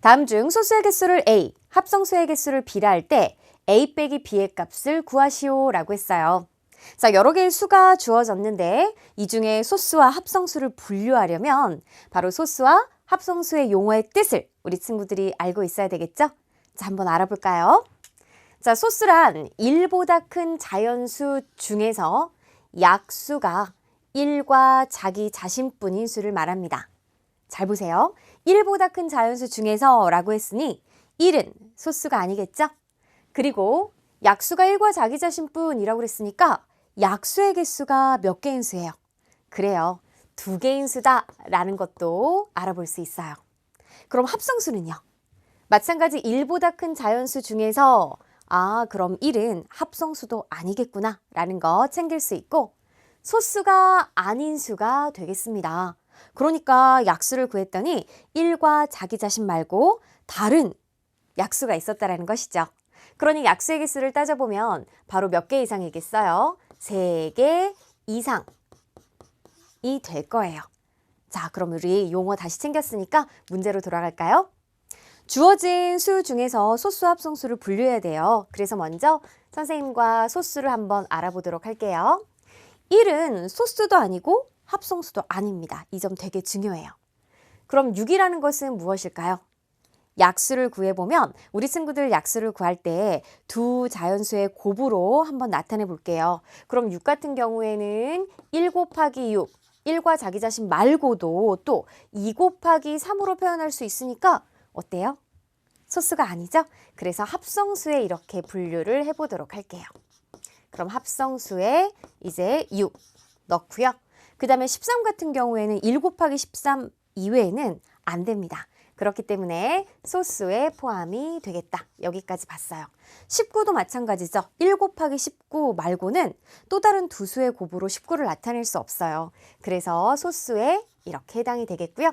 다음 중 소수의 개수를 A, 합성수의 개수를 B라 할 때 A 빼기 B의 값을 구하시오 라고 했어요. 자, 여러 개의 수가 주어졌는데 이 중에 소수와 합성수를 분류하려면 바로 소수와 합성수의 용어의 뜻을 우리 친구들이 알고 있어야 되겠죠? 자, 한번 알아볼까요? 자, 소수란 1보다 큰 자연수 중에서 약수가 1과 자기 자신뿐인 수를 말합니다. 잘 보세요. 1보다 큰 자연수 중에서 라고 했으니 1은 소수가 아니겠죠? 그리고 약수가 1과 자기 자신뿐이라고 그랬으니까 약수의 개수가 몇 개인 수예요? 그래요. 두 개인 수다 라는 것도 알아볼 수 있어요. 그럼 합성수는요? 마찬가지 1보다 큰 자연수 중에서 아, 그럼 1은 합성수도 아니겠구나 라는 거 챙길 수 있고 소수가 아닌 수가 되겠습니다. 그러니까 약수를 구했더니 1과 자기 자신 말고 다른 약수가 있었다라는 것이죠. 그러니 약수의 개수를 따져보면 바로 몇 개 이상이겠어요? 3개 이상이 될 거예요. 자, 그럼 우리 용어 다시 챙겼으니까 문제로 돌아갈까요? 주어진 수 중에서 소수 합성수를 분류해야 돼요. 그래서 먼저 선생님과 소수를 한번 알아보도록 할게요. 1은 소수도 아니고 합성수도 아닙니다. 이 점 되게 중요해요. 그럼 6이라는 것은 무엇일까요? 약수를 구해보면 우리 친구들 약수를 구할 때 두 자연수의 곱으로 한번 나타내 볼게요. 그럼 6 같은 경우에는 1 곱하기 6, 1과 자기 자신 말고도 또 2 곱하기 3으로 표현할 수 있으니까 어때요? 소수가 아니죠? 그래서 합성수에 이렇게 분류를 해보도록 할게요. 그럼 합성수에 이제 6 넣고요. 그 다음에 13 같은 경우에는 1 곱하기 13 이외에는 안 됩니다. 그렇기 때문에 소수에 포함이 되겠다. 여기까지 봤어요. 19도 마찬가지죠. 1 곱하기 19 말고는 또 다른 두 수의 곱으로 19를 나타낼 수 없어요. 그래서 소수에 이렇게 해당이 되겠고요.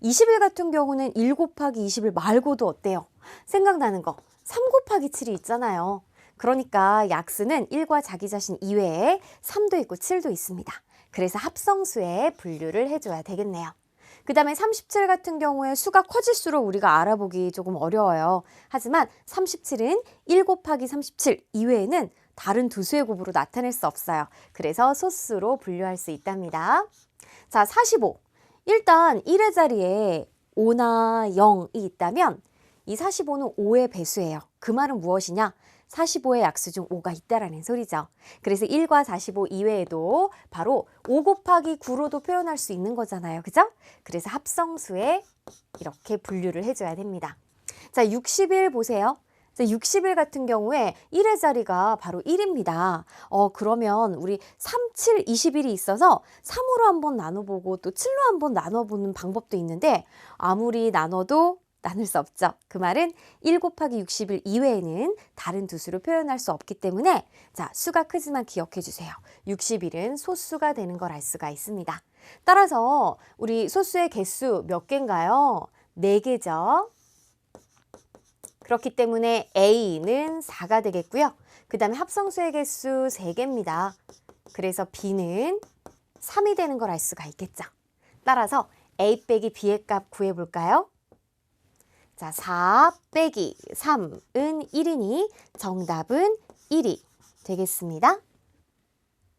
21 같은 경우는 1 곱하기 21 말고도 어때요? 생각나는 거 3 곱하기 7이 있잖아요. 그러니까 약수는 1과 자기 자신 이외에 3도 있고 7도 있습니다. 그래서 합성수에 분류를 해줘야 되겠네요. 그 다음에 37 같은 경우에 수가 커질수록 우리가 알아보기 조금 어려워요. 하지만 37은 1 곱하기 37 이외에는 다른 두 수의 곱으로 나타낼 수 없어요. 그래서 소수로 분류할 수 있답니다. 자, 45. 일단 1의 자리에 5나 0이 있다면 이 45는 5의 배수예요. 그 말은 무엇이냐? 45의 약수 중 5가 있다라는 소리죠. 그래서 1과 45 이외에도 바로 5 곱하기 9로도 표현할 수 있는 거잖아요. 그죠? 그래서 합성수에 이렇게 분류를 해줘야 됩니다. 자, 60일 보세요. 자, 60일 같은 경우에 1의 자리가 바로 1입니다. 어, 그러면 우리 3, 7, 21이 있어서 3으로 한번 나눠보고 또 7로 한번 나눠보는 방법도 있는데 아무리 나눠도 나눌 수 없죠. 그 말은 1 곱하기 60일 이외에는 다른 두 수로 표현할 수 없기 때문에 자, 수가 크지만 기억해 주세요. 60일은 소수가 되는 걸 알 수가 있습니다. 따라서 우리 소수의 개수 몇 개인가요? 4개죠. 그렇기 때문에 A는 4가 되겠고요. 그 다음에 합성수의 개수 3개입니다. 그래서 B는 3이 되는 걸 알 수가 있겠죠. 따라서 A 빼기 B의 값 구해볼까요? 자, 4 빼기 3은 1이니 정답은 1이 되겠습니다.